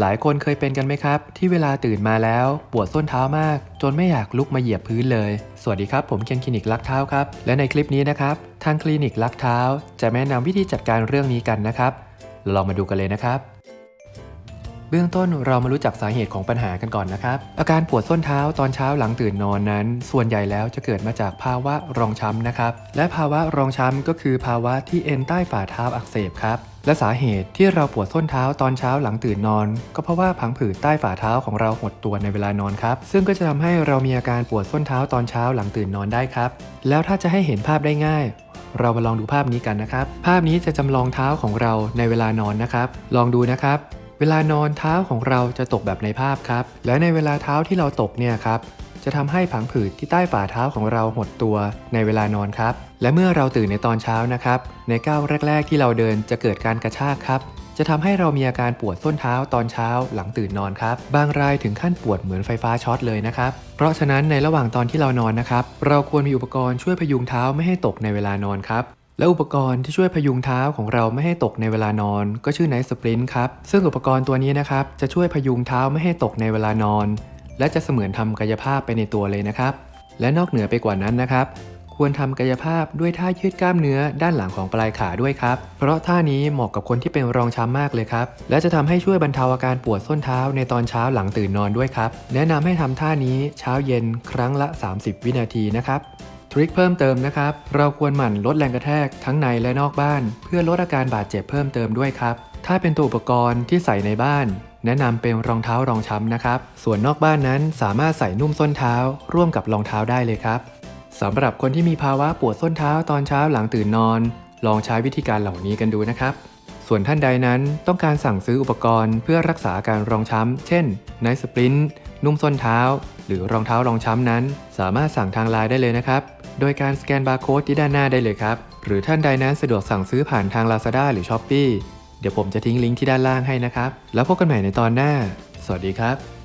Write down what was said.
หลายคนเคยเป็นกันไหมครับ ที่เวลาตื่นมาแล้ว ปวดส้นเท้ามาก จนไม่อยากลุกมาเหยียบพื้นเลย สวัสดีครับ ผมเคนคลินิกลักเท้าครับ และในคลิปนี้นะครับ ทางคลินิกลักเท้า จะแนะนำวิธีจัดการเรื่องนี้กันนะครับเราลองมาดูกันเลยนะครับ เบื้องต้นเรามารู้จักสาเหตุของปัญหากันก่อนนะครับ อาการปวดส้นเท้าตอนเช้าหลังตื่นนอนนั้น ส่วนใหญ่แล้วจะเกิดมาจากภาวะรองช้ำนะครับ และภาวะรองช้ำก็คือภาวะที่เอ็นใต้ฝ่าเท้าอักเสบครับและสาเหตุที่เราปวดส้นเท้าตอนเช้าหลังตื่นนอน ก็เพราะว่าพังผืดใต้ฝ่าเท้าของเราหดตัวในเวลานอนครับ ซึ่งก็จะทำให้เรามีอาการปวดส้นเท้าตอนเช้าหลังตื่นนอนได้ครับ แล้วถ้าจะให้เห็นภาพได้ง่าย เรามาลองดูภาพนี้กันนะครับ ภาพนี้จะจำลองเท้าของเราในเวลานอนนะครับ ลองดูนะครับ เวลานอนเท้าของเราจะตกแบบในภาพครับ และในเวลาเท้าที่เราตกเนี่ยครับจะทำให้ผังผืดที่ใต้ฝ่าเท้าของเราหดตัวในเวลานอนครับ และเมื่อเราตื่นในตอนเช้านะครับ ในก้าวแรก ๆ ที่เราเดินจะเกิดการกระชากครับ จะทำให้เรามีอาการปวดส้นเท้าตอนเช้าหลังตื่นนอนครับ บางรายถึงขั้นปวดเหมือนไฟฟ้าช็อตเลยนะครับ เพราะฉะนั้นในระหว่างตอนที่เรานอนนะครับ เราควรมีอุปกรณ์ช่วยพยุงเท้าไม่ให้ตกในเวลานอนครับ และอุปกรณ์ที่ช่วยพยุงเท้าของเราไม่ให้ตกในเวลานอน ก็ชื่อไนท์สปรินต์ครับ ซึ่งอุปกรณ์ตัวนี้นะครับจะช่วยพยุงเท้าไม่ให้ตกในเวลานอน และจะเสมือนทำกายภาพไปในตัวเลยนะครับ และนอกเหนือไปกว่านั้นนะครับ ควรทำกายภาพด้วยท่ายืดกล้ามเนื้อด้านหลังของปลายขาด้วยครับ เพราะท่านี้เหมาะกับคนที่เป็นรองช้ำมากเลยครับ และจะทำให้ช่วยบรรเทาอาการปวดส้นเท้าในตอนเช้าหลังตื่นนอนด้วยครับ แนะนำให้ทำท่านี้เช้าเย็นครั้งละ 30 วินาทีนะครับ ทริคเพิ่มเติมนะครับ เราควรหมั่นลดแรงกระแทกทั้งในและนอกบ้าน เพื่อลดอาการบาดเจ็บเพิ่มเติมด้วยครับ ถ้าเป็นตัวอุปกรณ์ที่ใส่ในบ้าน แนะนำเป็นรองเท้ารองช้ำนะครับ ส่วนนอกบ้านนั้นสามารถใส่นุ่มส้นเท้า ร่วมกับรองเท้าได้เลยครับสำหรับคนที่มีภาวะปวดส้นเท้าตอนเช้าหลังตื่นนอน ลองใช้วิธีการเหล่านี้กันดูนะครับ ส่วนท่านใดนั้นต้องการสั่งซื้ออุปกรณ์เพื่อรักษาอาการรองช้ำ เช่นไนสปรินต์นุ่มส้นเท้า หรือรองเท้ารองช้ำนั้น สามารถสั่งทางไลน์ได้เลยนะครับ โดยการสแกนบาร์โค้ดที่ด้านหน้าได้เลยครับ หรือท่านใดนั้นสะดวกสั่งซื้อผ่านทาง Lazada หรือ s h อ p e e เดี๋ยวผมจะทิ้งลิงก์ที่ด้านล่างให้นะครับ แล้วพบกันใหม่ในตอนหน้า สวัสดีครับ